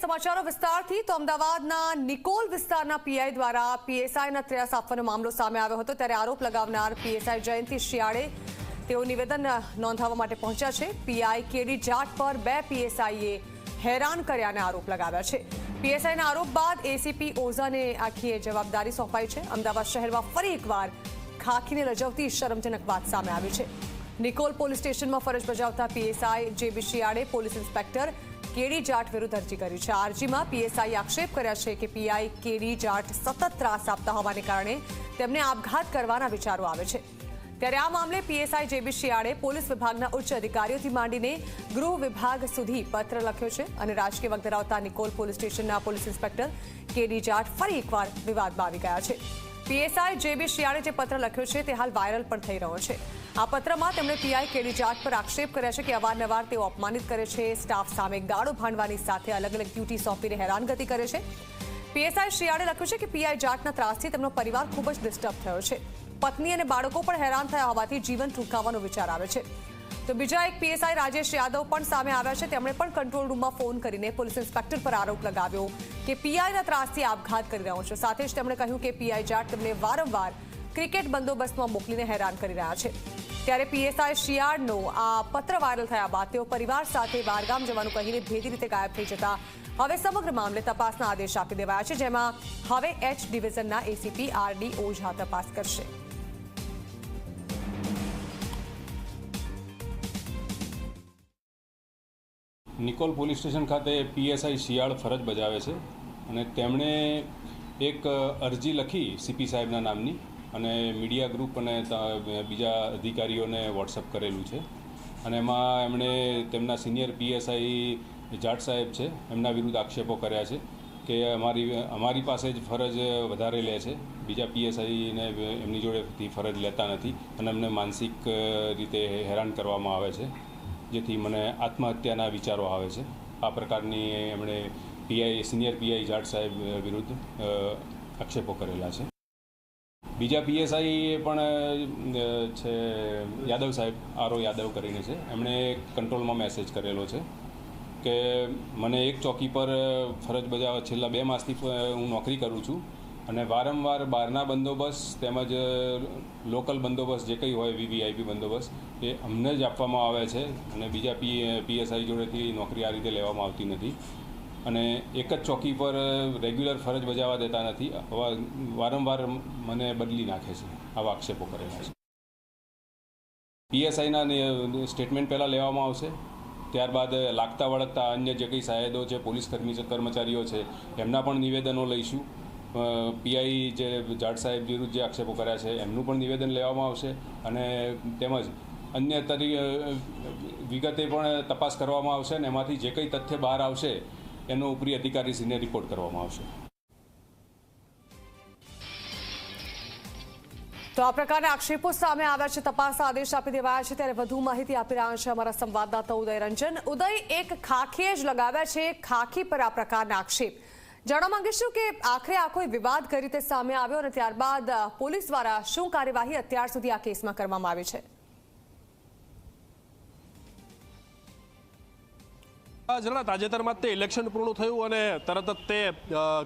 સમાચારો વિસ્તારથી તો અમદાવાદના નિકોલ વિસ્તારના પીઆઈ દ્વારા પીએસઆઈના ત્રાસ આપવાનો મામલો સામે આવ્યો હતો ત્યારે આરોપ લગાવનાર પીએસઆઈ જયંતિ શિયાળે તેઓ નિવેદન નોંધાવવા માટે પહોંચ્યા છે. પીઆઈ કેડી જાટ પર બે પીએસઆઈએ હેરાન કર્યાના આરોપ લગાવ્યા છે. પીએસઆઈના આરોપ બાદ એસીપી ઓઝાને આખી જવાબદારી સોંપાઈ છે. અમદાવાદ શહેરમાં ફરી એકવાર ખાખીને રજવતી શરમજનક વાત સામે આવી છે. નિકોલ પોલીસ સ્ટેશનમાં ફરજ બજાવતા પીએસઆઈ જેબી શિયાળે police inspector K D Jat વિરુદ્ધ અરજી કરી છે. અરજીમાં પીએસઆઈ આક્ષેપ કર્યા છે કે પીઆઈ કેડી જાટ સતત ત્રાસ આપતા હોવાને કારણે તેમને આપઘાત કરવાના વિચારો આવે છે. ત્યારે આ મામલે પીએસઆઈ જેબી શિયાળે પોલીસ વિભાગના ઉચ્ચ અધિકારીઓથી માંડીને ગૃહ વિભાગ સુધી પત્ર લખ્યો છે અને રાજકીય વગ ધરાવતા નિકોલ પોલીસ સ્ટેશનના police inspector K D Jat ફરી એકવાર વિવાદમાં આવી ગયા છે. પીએસઆઈ જેબી શિયાળે જે પત્ર લખ્યો છે તે હાલ વાયરલ પણ થઈ રહ્યો છે. આ પત્રમાં તેમણે પીઆઈ કેડી જાટ પર આક્ષેપ કર્યા છે કે અવારનવાર તેઓ અપમાનિત કરે છે. સ્ટાફ સામે ગાળો ભાંડવાની સાથે અલગ અલગ ડ્યુટી સોંપીને હેરાનગતિ કરે છે. પીએસઆઈ શિયાળે લખ્યું છે કે પીઆઈ જાટના ત્રાસથી તેમનો પરિવાર ખૂબ જ ડિસ્ટર્બ થયો છે. પત્ની અને બાળકો પણ હેરાન થયા હોવાથી જીવન ટૂંકાવવાનો વિચાર આવે છે. તો બીજા એક પીએસઆઈ રાજેશ યાદવ પણ સામે આવ્યા છે. તેમણે પણ કંટ્રોલ રૂમમાં ફોન કરીને પોલીસ ઇન્સ્પેક્ટર પર આરોપ લગાવ્યો કે પીઆઈના ત્રાસથી આપઘાત કરી રહ્યો છે. સાથે જ તેમણે કહ્યું કે પીઆઈ જાટ તેમને વારંવાર ક્રિકેટ બંદોબસ્તમાં મોકલીને હેરાન કરી રહ્યા છે. ત્યારે પીએસઆઈ શિયાળનો આ પત્ર વાયરલ થયા બાદ તેઓ પરિવાર સાથે બહારગામ જવાનું કહીને ભેદી રીતે ગાયબ થઈ જતા હવે સમગ્ર મામલે તપાસના આદેશ આપી દેવાયા છે, જેમાં હવે એચ ડિવિઝનના એસીપી આરડી ઓઝા તપાસ કરશે. નિકોલ પોલીસ સ્ટેશન ખાતે પીએસઆઈ શિયાળ ફરજ બજાવે છે અને તેમણે એક અરજી લખી સીપી સાહેબના નામની. અને મીડિયા ગ્રુપ અને બીજા અધિકારીઓને વોટ્સઅપ કરેલું છે. અને એમાં એમણે તેમના સિનિયર પીએસઆઈ જાટ સાહેબ છે, એમના વિરુદ્ધ આક્ષેપો કર્યા છે કે અમારી અમારી પાસે જ ફરજ વધારે લે છે. બીજા પીએસઆઈને એમની જોડેથી ફરજ લેતા નથી અને એમને માનસિક રીતે હેરાન કરવામાં આવે છે. જેથી મને આત્મહત્યાના વિચારો આવે છે. આ પ્રકારની એમણે પીઆઈ, સિનિયર પીઆઈ જાટ સાહેબ વિરુદ્ધ આક્ષેપો કરેલા છે. બીજા પીએસઆઈ પણ છે, યાદવ સાહેબ આરો યાદવ કરીને છે. એમણે કંટ્રોલમાં મેસેજ કરેલો છે કે મને એક ચોકી પર ફરજ બજાવવા છેલ્લા બે માસથી હું નોકરી કરું છું અને વારંવાર બહારના બંદોબસ્ત તેમજ લોકલ બંદોબસ્ત જે કંઈ હોય વીવીઆઈપી બંદોબસ્ત, એ અમને જ આપવામાં આવે છે અને બીજા પી પીએસઆઈ જોડેથી નોકરી આ રીતે લેવામાં આવતી નથી. અને એક જ ચોકી પર રેગ્યુલર ફરજ બજાવવા દેતા નથી. વારંવાર મને બદલી નાખે છે, આવા આક્ષેપો કરેલા છે. પીએસઆઈના સ્ટેટમેન્ટ પહેલાં લેવામાં આવશે. ત્યારબાદ લાગતા વળગતા અન્ય જે કંઈ સાહેદો છે, પોલીસ કર્મી કર્મચારીઓ છે, એમના પણ નિવેદનો લઈશું. પીઆઈ જે જાડ સાહેબ વિરુદ્ધ જે આક્ષેપો કર્યા છે, એમનું પણ નિવેદન લેવામાં આવશે અને તેમજ અન્ય તરી વિગતે પણ તપાસ કરવામાં આવશે અને એમાંથી જે કંઈ તથ્ય બહાર આવશે એનો ઉપરી અધિકારીશ્રીને રિપોર્ટ કરવામાં આવશે. તો આ પ્રકારના આક્ષેપો સામે આવ્યા છે. તપાસ આદેશ આપી દેવાયા છે. ત્યારે વધુ માહિતી આપી રહ્યા છે અમારા સંવાદદાતા ઉદય રંજન. ઉદય, એક ખાખીએ જ લગાવ્યા છે. ખાખી પર આ પ્રકારના આક્ષેપ. જાણવા માંગીશું કે આખરે આ કોઈ વિવાદ કઈ રીતે સામે આવ્યો અને ત્યારબાદ પોલીસ દ્વારા શું કાર્યવાહી અત્યાર સુધી આ કેસમાં કરવામાં આવી છે? જણા તાજેતરમાં તે ઇલેક્શન પૂર્ણ થયું અને તરત જ તે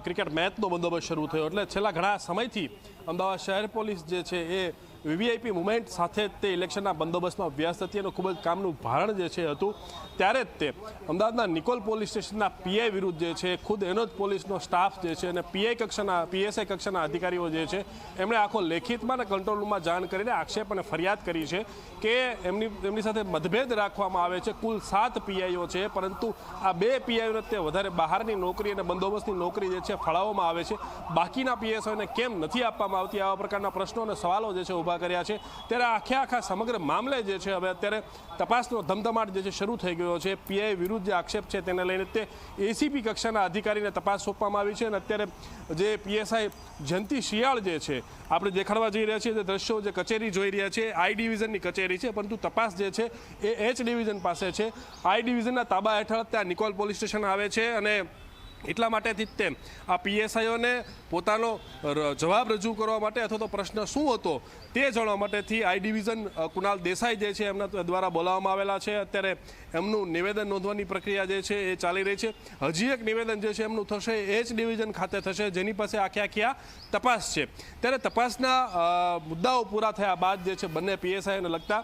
ક્રિકેટ મેચનો બંદોબસ્ત શરૂ થયો. એટલે છેલ્લા ઘણા સમયથી અમદાવાદ શહેર પોલીસ જે છે એ વીવીઆઈપી મુવમેન્ટ સાથે તે ઇલેક્શનના બંદોબસ્તમાં વ્યસ્ત હતી અને ખૂબ જ કામનું ભારણ જે છે હતું, ત્યારે જ તે અમદાવાદના નિકોલ પોલીસ સ્ટેશનના પીઆઈ વિરુદ્ધ જે છે, ખુદ એનો જ પોલીસનો સ્ટાફ જે છે અને પીઆઈ કક્ષાના, પીએસઆઈ કક્ષાના અધિકારીઓ જે છે, એમણે આખો લેખિતમાં અને કંટ્રોલ રૂમમાં જાણ કરીને આક્ષેપ અને ફરિયાદ કરી છે કે એમની એમની સાથે મતભેદ રાખવામાં આવે છે. કુલ સાત પીઆઈઓ છે, પરંતુ આ બે પીઆઈઓને તે વધારે બહારની નોકરી અને બંદોબસ્તની નોકરી જે છે ફાળવવામાં આવે છે. બાકીના પીએસઓને કેમ નથી આપવામાં આવતી? આવા પ્રકારના પ્રશ્નો અને સવાલો જે છે ઊભા કર્યા છે. ત્યારે આખે આખા સમગ્ર મામલે જે છે, હવે અત્યારે તપાસનો ધમધમાટ જે છે, શરૂ થઈ ગયો છે. પીઆઈ વિરુદ્ધ જે આક્ષેપ છે, તેને લઈને તે એસીપી કક્ષાના અધિકારીને તપાસ સોંપવામાં આવી છે અને અત્યારે જે પીએસઆઈ જયંતિ શિયાળ જે છે, આપણે દેખાડવા જઈ રહ્યા છીએ. તે દ્રશ્યો જે કચેરી જોઈ રહ્યા છે, આઈ ડિવિઝનની કચેરી છે, પરંતુ તપાસ જે છે, એ એચ ડિવિઝન પાસે છે. આઈ ડિવિઝનના તાબા હેઠળ ત્યાં નિકોલ પોલીસ સ્ટેશન આવે છે અને એટલા માટેથી જ તે આ પીએસઆઈઓને પોતાનો જવાબ રજૂ કરવા માટે અથવા તો પ્રશ્ન શું હતો તે જાણવા માટેથી આઈ ડિવિઝન કુનાલ દેસાઈ જે છે એમના દ્વારા બોલાવવામાં આવેલા છે. અત્યારે એમનું નિવેદન નોંધવાની પ્રક્રિયા જે છે એ ચાલી રહી છે. હજી એક નિવેદન જે છે એમનું થશે એ જ ડિવિઝન ખાતે થશે. જેની પાસે આખી આખી તપાસ છે. ત્યારે તપાસના મુદ્દાઓ પૂરા થયા બાદ જે છે બંને પીએસઆઈને લગતા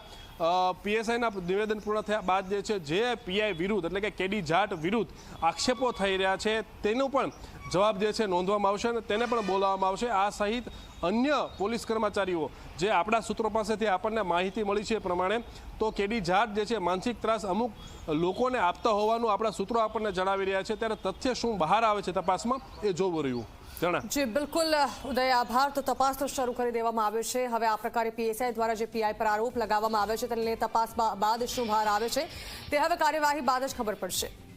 પીએસઆઈના નિવેદન પૂર્ણ થયા બાદ જે છે, જે પીઆઈ વિરુદ્ધ એટલે કે કેડી જાટ વિરુદ્ધ આક્ષેપો થઈ રહ્યા છે, તેનો પણ જવાબ જે છે, નોંધવામાં આવશે અને તેને પણ બોલાવવામાં આવશે. આ સહિત અન્ય પોલીસ કર્મચારીઓ જે આપણા સૂત્રો પાસેથી આપણને માહિતી મળી છે પ્રમાણે તો કેડી જાટ જે છે, માનસિક ત્રાસ અમુક લોકોને આપતા હોવાનું આપણા સૂત્રો આપણને જણાવી રહ્યા છે. ત્યારે તથ્ય શું બહાર આવે છે તપાસમાં એ જોવું રહ્યું. જી, બિલકુલ, ઉદય, આભાર. તો તપાસ તો શરૂ કરી દેવામાં આવે છે. હવે આ પ્રકારે પીએસઆઈ દ્વારા જે પીઆઈ પર આરોપ લગાવવામાં આવે છે, તેને તપાસ બાદ શું બહાર આવે છે, તે હવે કાર્યવાહી બાદ જ ખબર પડશે.